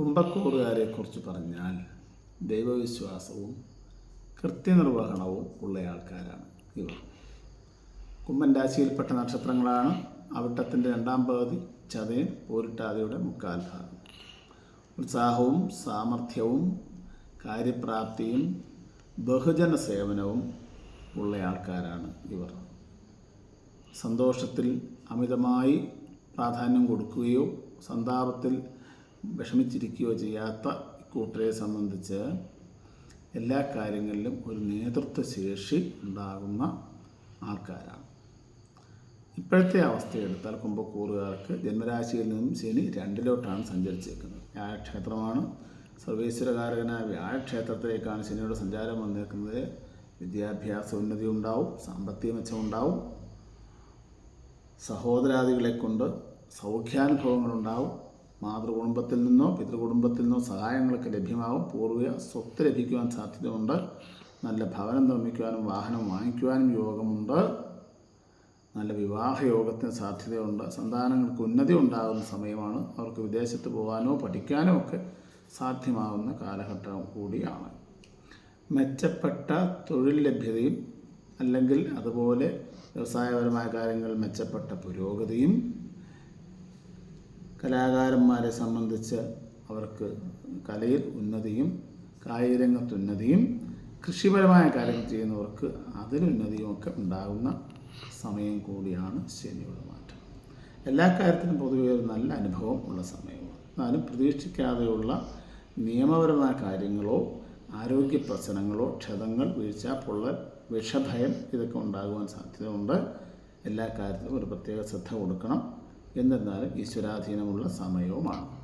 കുംഭക്കൂറുകാരെക്കുറിച്ച് പറഞ്ഞാൽ ദൈവവിശ്വാസവും കൃത്യനിർവഹണവും ഉള്ള ആൾക്കാരാണ് ഇവർ. കുംഭൻ രാശിയിൽപ്പെട്ട നക്ഷത്രങ്ങളാണ് അവിട്ടത്തിന്റെ രണ്ടാം പകുതി ചതയൻ പോരിട്ടാതിയുടെ മുക്കാൽ ഭാഗം. ഉത്സാഹവും സാമർഥ്യവും കാര്യപ്രാപ്തിയും ബഹുജന സേവനവും ഉള്ള ആൾക്കാരാണ് ഇവർ. സന്തോഷത്തിൽ അമിതമായി പ്രാധാന്യം കൊടുക്കുകയോ സന്താപത്തിൽ വിഷമിച്ചിരിക്കുകയോ ചെയ്യാത്ത കൂട്ടരെ സംബന്ധിച്ച് എല്ലാ കാര്യങ്ങളിലും ഒരു നേതൃത്വ ശേഷി ഉണ്ടാകുന്ന ആൾക്കാരാണ്. ഇപ്പോഴത്തെ അവസ്ഥയെടുത്താൽ കുംഭക്കൂറുകാർക്ക് ജന്മരാശിയിൽ നിന്നും ശനി രണ്ടിലോട്ടാണ് സഞ്ചരിച്ചേക്കുന്നത്. വ്യാഴക്ഷേത്രമാണ്. സർവീശ്വരകാരകനായ വ്യാഴക്ഷേത്രത്തിലേക്കാണ് ശനിയുടെ സഞ്ചാരം വന്നേക്കുന്നത്. വിദ്യാഭ്യാസ ഉന്നതി ഉണ്ടാവും സാമ്പത്തിക മെച്ചമുണ്ടാവും സഹോദരാദികളെ കൊണ്ട് സൗഖ്യാനുഭവങ്ങളുണ്ടാവും മാതൃകുടുംബത്തിൽ നിന്നോ പിതൃകുടുംബത്തിൽ നിന്നോ സഹായങ്ങളൊക്കെ ലഭ്യമാവും പൂർവിക സ്വത്ത് ലഭിക്കുവാൻ സാധ്യതയുണ്ട്. നല്ല ഭവനം നിർമ്മിക്കുവാനും വാഹനം വാങ്ങിക്കുവാനും യോഗമുണ്ട്. നല്ല വിവാഹ യോഗത്തിന് സാധ്യതയുണ്ട്. സന്താനങ്ങൾക്ക് ഉന്നതി ഉണ്ടാകുന്ന സമയമാണ് അവർക്ക് വിദേശത്ത് പോകാനോ പഠിക്കാനോ ഒക്കെ സാധ്യമാകുന്ന കാലഘട്ടം കൂടിയാണ്. മെച്ചപ്പെട്ട തൊഴിൽ ലഭ്യതയും അല്ലെങ്കിൽ അതുപോലെ വ്യവസായപരമായ കാര്യങ്ങൾ മെച്ചപ്പെട്ട പുരോഗതിയും കലാകാരന്മാരെ സംബന്ധിച്ച് അവർക്ക് കലയിൽ ഉന്നതിയും കായികരംഗത്ത് ഉന്നതിയും കൃഷിപരമായ കാര്യങ്ങൾ ചെയ്യുന്നവർക്ക് അതിലുന്നതിയും ഒക്കെ ഉണ്ടാകുന്ന സമയം കൂടിയാണ് ശനിയുടെ മാറ്റം. എല്ലാ കാര്യത്തിനും പൊതുവെ ഒരു നല്ല അനുഭവം ഉള്ള സമയമാണ്. എന്നാലും പ്രതീക്ഷിക്കാതെയുള്ള നിയമപരമായ കാര്യങ്ങളോ ആരോഗ്യ പ്രശ്നങ്ങളോ ക്ഷതങ്ങൾ വീഴ്ച പൊള്ളൽ വിഷഭയം ഇതൊക്കെ ഉണ്ടാകുവാൻ സാധ്യതയുണ്ട്. എല്ലാ കാര്യത്തിലും ഒരു പ്രത്യേക ശ്രദ്ധ കൊടുക്കണം. എന്നിരുന്നാലും ഈശ്വരാധീനമുള്ള സമയവുമാണ്.